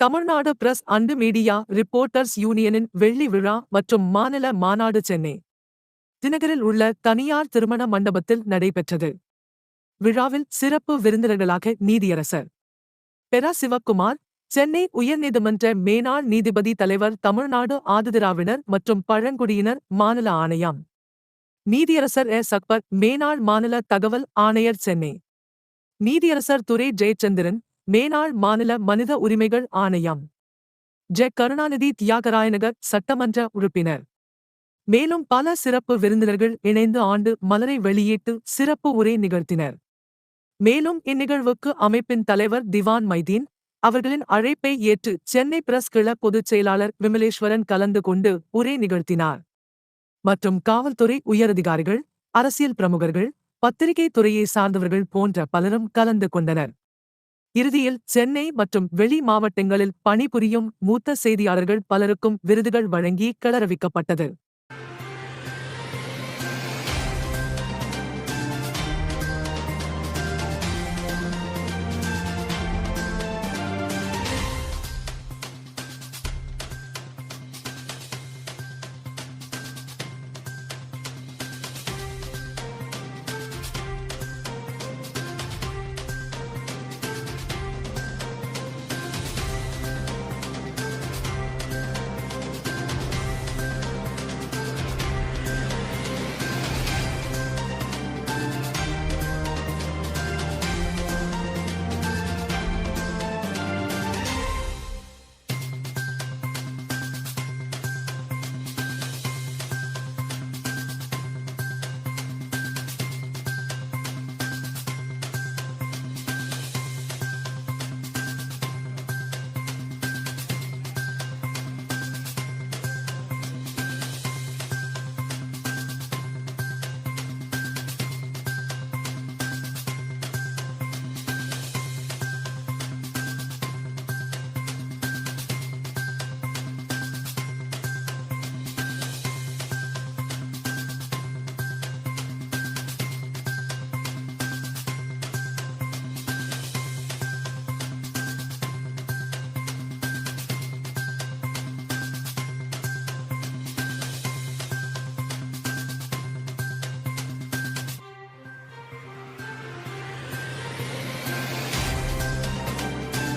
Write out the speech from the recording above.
Tamil Nadu press and media reporters யூனியனின் வெள்ளி விழா மற்றும் மாநில மாநாடு சென்னை தினகரில் உள்ள தனியார் திருமண மண்டபத்தில் நடைபெற்றது. விழாவில் சிறப்பு விருந்தினர்களாக நீதியரசர் பெரா சிவக்குமார் சென்னை உயர்நீதிமன்ற மேனாள் நீதிபதி தலைவர் தமிழ்நாடு ஆதிதிராவினர் மற்றும் பழங்குடியினர் மாநில ஆணையம். நீதியரசர் எஸ். அக்பர் மேனாள் மாநில தகவல் ஆணையர் சென்னை. நீதியரசர் துரை ஜெயச்சந்திரன் மேனாள் மாநில மனித உரிமைகள் ஆணையம். ஜெ. கருணாநிதி தியாகராயநகர் சட்டமன்ற உறுப்பினர். மேலும் பல சிறப்பு விருந்தினர்கள் இணைந்து ஆண்டு மலரை வெளியிட்டு சிறப்பு உரை நிகழ்த்தினர். மேலும் இந்நிகழ்வுக்கு அமைப்பின் தலைவர் திவான் மைதீன் அவர்களின் அழைப்பை ஏற்று சென்னை பிரஸ் கிள பொதுச் செயலாளர் விமலேஸ்வரன் கலந்து கொண்டு உரை நிகழ்த்தினார். மற்றும் காவல்துறை உயரதிகாரிகள் அரசியல் பிரமுகர்கள் பத்திரிகை துறையை சார்ந்தவர்கள் போன்ற பலரும் கலந்து கொண்டனர். இறுதியில் சென்னை மற்றும் வெளி மாவட்டங்களில் பணிபுரியும் மூத்த செய்தியாளர்கள் பலருக்கும் விருதுகள் வழங்கி கிளறவிக்கப்பட்டது